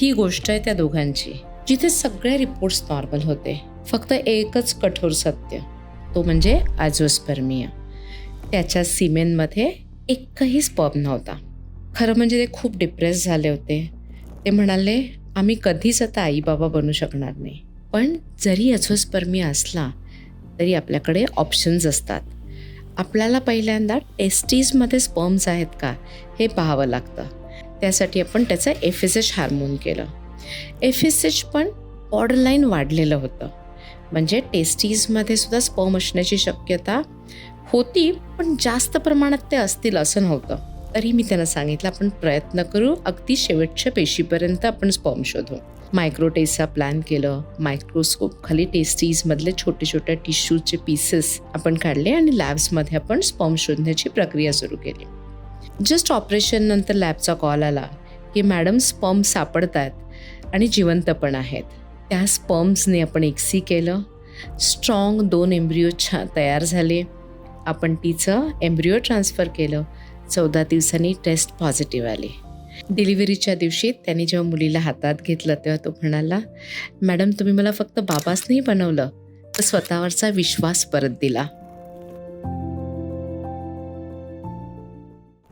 ही गोष्ट आहे त्या दोघांची जिथे सगळे रिपोर्ट्स नॉर्मल होते. फक्त एकच कठोर सत्य तो म्हणजे आजोस्पर्मिया त्याच्या सिमेनमध्ये एकही स्पर्म नव्हता. खरं म्हणजे ते खूप डिप्रेस झाले होते. ते म्हणाले आम्ही कधीच आता आई बाबा बनू शकणार नाही. पण जरी अझोस्पर्मिया असला तरी आपल्याकडे ऑप्शन्स असतात. आपल्याला पहिल्यांदा टेस्टीजमध्ये स्पर्म्स आहेत का हे पाहावं लागतं. त्यासाठी आपण त्याचं एफ एस एच हार्मोन केलं. एफ एस एच पण बॉर्डरलाईन वाढलेलं होतं. म्हणजे टेस्टीजमध्ये सुद्धा स्पर्म असण्याची शक्यता होती पण जास्त प्रमाणात ते असतील असं नव्हतं. तरी मी त्यांना सांगितलं आपण प्रयत्न करू अगदी शेवटच्या पेशीपर्यंत आपण स्पर्म शोधू. मायक्रोटेसचा प्लॅन केलं मायक्रोस्कोप खाली टेस्टीजमधले छोटे छोटे टिश्यूचे पीसेस आपण काढले आणि लॅब्समध्ये आपण स्पर्म शोधण्याची प्रक्रिया सुरू केली. जस्ट ऑपरेशननंतर लॅबचा कॉल आला की मॅडम स्पर्म सापडत आहेत आणि जिवंत पण आहेत. त्या स्पर्म्सने आपण एक्सी केलं. स्ट्रॉंग दोन एम्ब्रिओ छा तयार झाले. आपण तिचं एम्ब्रिओ ट्रान्सफर केलं. चौदा दिवसांनी टेस्ट पॉझिटिव्ह आली. डिलिव्हरीच्या दिवशी त्यांनी जेव्हा मुलीला हातात घेतलं तेव्हा तो म्हणाला मॅडम तुम्ही मला फक्त बाबाच नाही बनवलं. तर स्वतःवरचा विश्वास परत दिला.